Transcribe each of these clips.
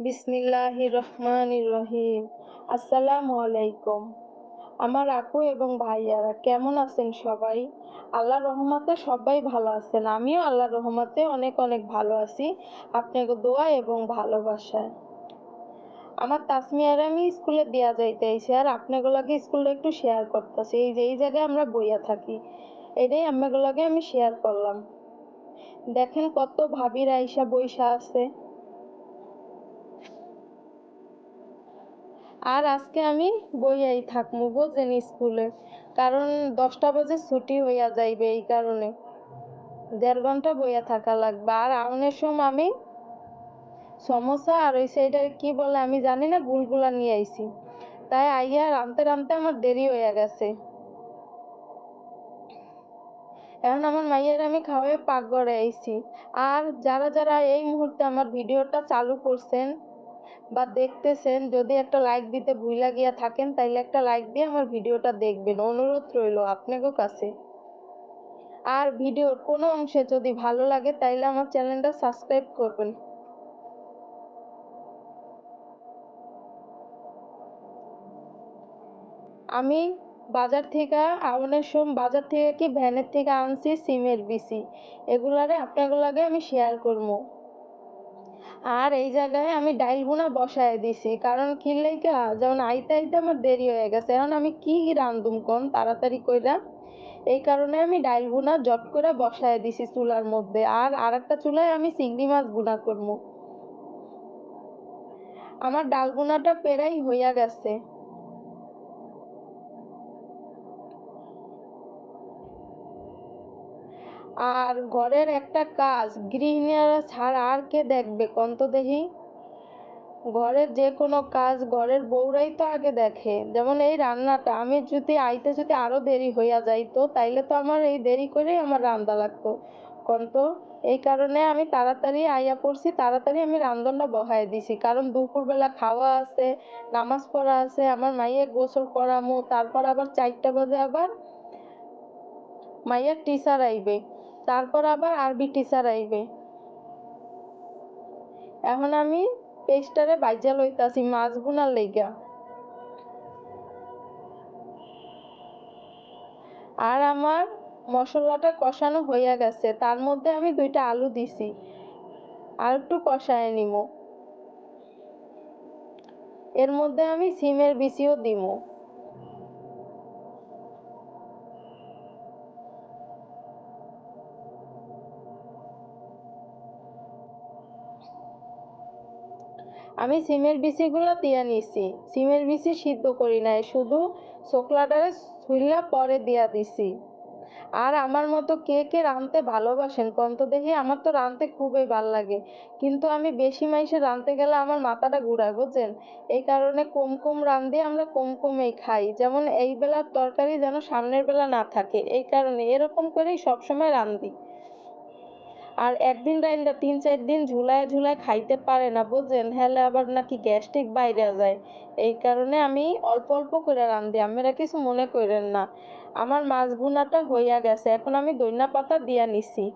বিসমিল্লাহি রহমান রহিম আসসালামু আলাইকুম। আমার আপু এবং ভাইয়ারা, কেমন আছেন সবাই? আল্লাহ রহমতে সবাই ভালো আছেন। আমিও আল্লাহ রহমতে অনেক অনেক ভালো আছি। আপনাকে দোয়া এবং ভালোবাসায় আমার তাসমিয়ার আমি স্কুলে দেওয়া যাইতেছি আর আপনাগুলোকে স্কুলে একটু শেয়ার করতেছি। এই যে, এই জায়গায় আমরা বইয়া থাকি, এটাই আপনাগুলোকে আমি শেয়ার করলাম। দেখেন কত ভাবির আইসা বইসা আছে। আর আজকে আমি বইয়াই থাকব বোঝেন স্কুলে। কারণ দশটা বাজে ছুটি হইয়া যাইবে এই কারণে। দেড় ঘণ্টা বইয়া থাকা লাগবে। আর আউনের সময় আমি সমস্যা আর ওই সাইডে কি বলে আমি জানি না গুলগুলা নিয়ে আইছি। তাই আইয়া রানতে রানতে আমার দেরি হয়ে গেছে। এখন আমার মাইয়ের আমি খাওয়াই পাক করে আইছি। আর যারা যারা এই মুহূর্তে আমার ভিডিওটা চালু করছেন বা দেখতেছেন, যদি একটা লাইক দিতে ভুইলা গিয়া থাকেন, তাইলে একটা লাইক দিয়ে আমার ভিডিওটা দেখবেন। অনুরোধ রইল আপনাকেও কাছে। আর ভিডিওর কোনো অংশে যদি ভালো লাগে, তাইলে আমার চ্যানেলটা সাবস্ক্রাইব করবেন। আমি বাজার থেকে, আউনের সোম বাজার থেকে কি, ভ্যানের থেকে আনছি, সিমের বিসি এগুলারে আপনাগুলাকে আমি শেয়ার করব আর এই জায়গায় আমি ডাইল বোনা বসায় দিছি। কারণ কি লাইগা যেমন আইতে আইতে আমার দেরি হয়ে গেছে। এখন আমি কি রান্ধুম কোন? তাড়াতাড়ি কইরা। এই কারণে আমি ডাইল বোনা জট করে বসায় দিছি চুলার মধ্যে। আর আর একটা চুলায় আমি চিংড়ি মাছ বোনা করব আমার ডাল বোনাটা প্রায় হইয়া গেছে। আর ঘরের একটা কাজ, গৃহিণীরা ছাড়া আর কে দেখবে কোন তো দেখি ঘরের যে কোনো কাজ ঘরের বউরাই তো আগে দেখে। যেমন এই রান্নাটা, আমি যদি আইতে যদি আরও দেরি হইয়া যাইতো, তাইলে তো আমার এই দেরি করেই আমার রান্না লাগতো। কোন তো এই কারণে আমি তাড়াতাড়ি আইয়া পড়ছি, তাড়াতাড়ি আমি রান্ধনটা বহাই দিছি। কারণ দুপুরবেলা খাওয়া আছে, নামাজ পড়া আছে, আমার মাইয়ে গোসল করামো, তারপর আবার চারটা বাজে আবার মাইয়ের টিচার আইবে। তারপর আবার আরবি টিচার আইবে। এখন আমি পেস্টারে বাইজা লইতাছি মাছ বোনার লেগা। আর আমার মশলাটা কষানো হইয়া গেছে, তার মধ্যে আমি দুইটা আলু দিছি। আর একটু কষায় নিব এর মধ্যে আমি সিমের বিচিও দিব আমি সিমের বিচিগুলো দিয়া নিছি। সিমের বিচি সিদ্ধ করি নাই, শুধু শোকলাটারে ছুইলা পরে দিয়া দিছি। আর আমার মতো কে কে রাঁধতে ভালোবাসেন কোন তো দেখি আমার তো রাঁধতে খুবই ভালো লাগে। কিন্তু আমি বেশি মাইসে রাঁধতে গেলে আমার মাথাটা ঘুরায় বুঝছেন? এই কারণে কম কম রাঁধি আমরা কম কমেই খাই। যেমন এই বেলার তরকারি যেন সামনের বেলা না থাকে, এই কারণে এরকম করেই সবসময় রাঁধি। আর একদিন রাইন্দা তিন চার দিন ঝুলায় ঝুলায় খাইতে পারে না, বুঝছেন? হেলে আবার নাকি গ্যাস্ট্রিক বাইরে যায়। এই কারণে আমি অল্প অল্প করে রান্ধি আপনারা কিছু মনে করেন না। আমার মাছ ভুনাটা হইয়া গেছে, এখন আমি দইনা পাতা দিয়া নিছি।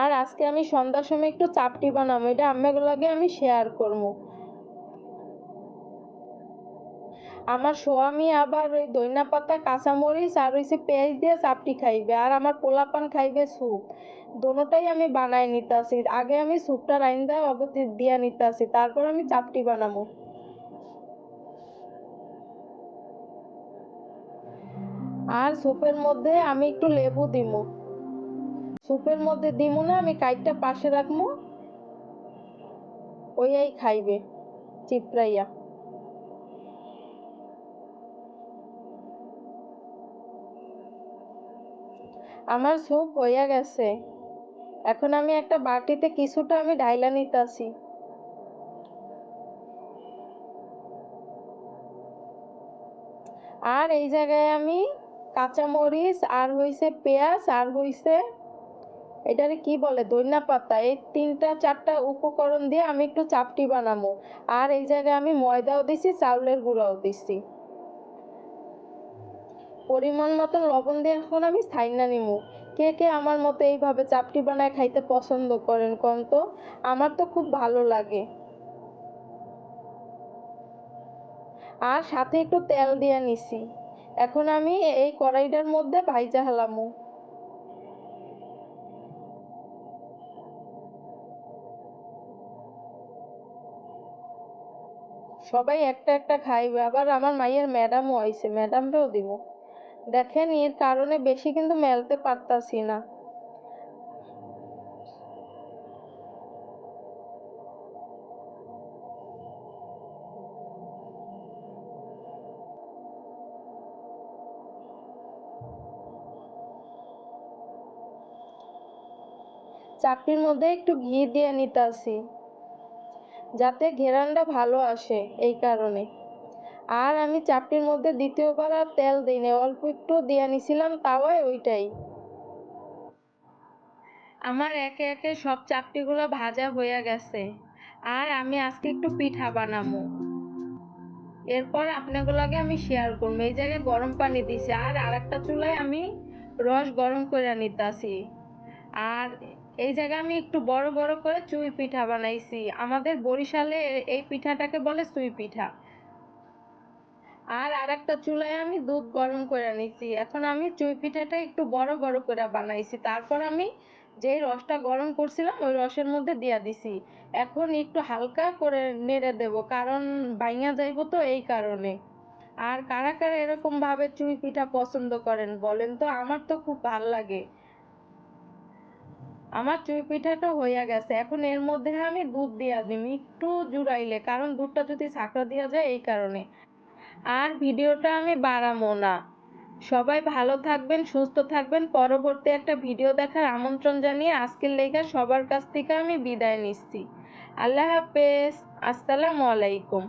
আর আজকে আমি সন্ধ্যার সময় একটু চাপটি বানাবো, এটা আম্মাগুলোকে আমি শেয়ার করব। আমার স্বামী আবার ওই ধইনা পাতা কাঁচামরিচ আর হইছে পেঁয়াজ দিয়ে চাপটি খাইবে আর আমার পোলাপান খাইবে স্যুপ। দোনোটাই আমি বানাই নিতাছি। আগে আমি স্যুপটা রাইন্দা অগতি দিয়া নিতাছি, তারপর আমি চাপটি বানাবো। আর স্যুপের মধ্যে আমি একটু লেবু দিব স্যুপের মধ্যে দিব না, আমি কাইটটা পাশে রাখব ওইয়াই খাইবে, চিপড়াইয়া। আমার স্যুপ হইয়া গেছে। এখন আমি একটা বাটিতে কিছুটা আমি ডাইলা নিতেছি। আর এই জায়গায় আমি কাঁচামরিচ, আর হইছে পেঁয়াজ, আর হইছে, এটারে কি বলে ধনিয়া পাতা। এই তিনটা, চারটা উপকরণ দিয়ে আমি একটু চাপটি বানাবো আর এই জায়গায় আমি ময়দাও দিছি, চাউলের গুঁড়াও দিছি। পরিমাণ মতো লবণ দিয়ে এখন আমি ছাইনা নিমু। কে কে আমার মতো এইভাবে চাপটি বানায় খাইতে পছন্দ করেন কন তো? আমার তো খুব ভালো লাগে। আর সাথে একটু তেল দিয়ে নিছি। এখন আমি এই কড়াইটার মধ্যে ভাইজা হালামু। সবাই একটা একটা খাইবে। আবার আমার মাইয়ের ম্যাডামও আইছে। ম্যাডামকেও দিব দেখেন, এর কারণে বেশি কিন্তু মেলতে পারতাছি না। চাকরির মধ্যে একটু ঘি দিয়ে নিতাছি, যাতে ঘেরানটা ভালো আসে এই কারণে। আর আমি চাপটির মধ্যে দ্বিতীয়বার আর তেল দিই না অল্প একটু দিয়ে নিছিলাম তাওয়ায় ওইটাই। আমার একে একে সব চাপটিগুলো ভাজা হয়ে গেছে। আর আমি আজকে একটু পিঠা বানাবো। এরপর আপনাগুলোকে আমি শেয়ার করব। এই জায়গায় গরম পানি দিছি, আর আরেকটা চুলায় আমি রস গরম করে নিতাছি। আর এই জায়গায় আমি একটু বড় বড় করে চুই পিঠা বানাইছি। আমাদের বরিশালে এই পিঠাটাকে বলে চুই পিঠা। আর আর একটা চুলায় আমি দুধ গরম করে নিছি। এখন আমি চুই পিঠাটা একটু বড় বড় করে বানাইছি। তারপর আমি যেই রসটা গরম করছিলাম, ওই রসের মধ্যে দিয়া দিছি। এখন একটু হালকা করে নেড়ে দেব, কারণ বাইঙা যাইব তো এই কারণে। আর কারা কারা এরকম ভাবে চুই পিঠা পছন্দ করেন বলেন তো? আমার তো খুব ভালো লাগে। আমার চুই পিঠাটা হইয়া গেছে। এখন এর মধ্যে আমি দুধ দিয়া দিম, একটু জুড়াইলে, কারণ দুধটা যদি ছাঁকড়া দেওয়া যায় এই কারণে। আর ভিডিওটা আমি বাড়াবো না। সবাই ভালো থাকবেন, সুস্থ থাকবেন। পরবর্তী একটা ভিডিও দেখার আমন্ত্রণ জানিয়ে আজকের লেখা সবার কাছ থেকে আমি বিদায় নিচ্ছি। আল্লাহ হাফেজ। আসসালামু আলাইকুম।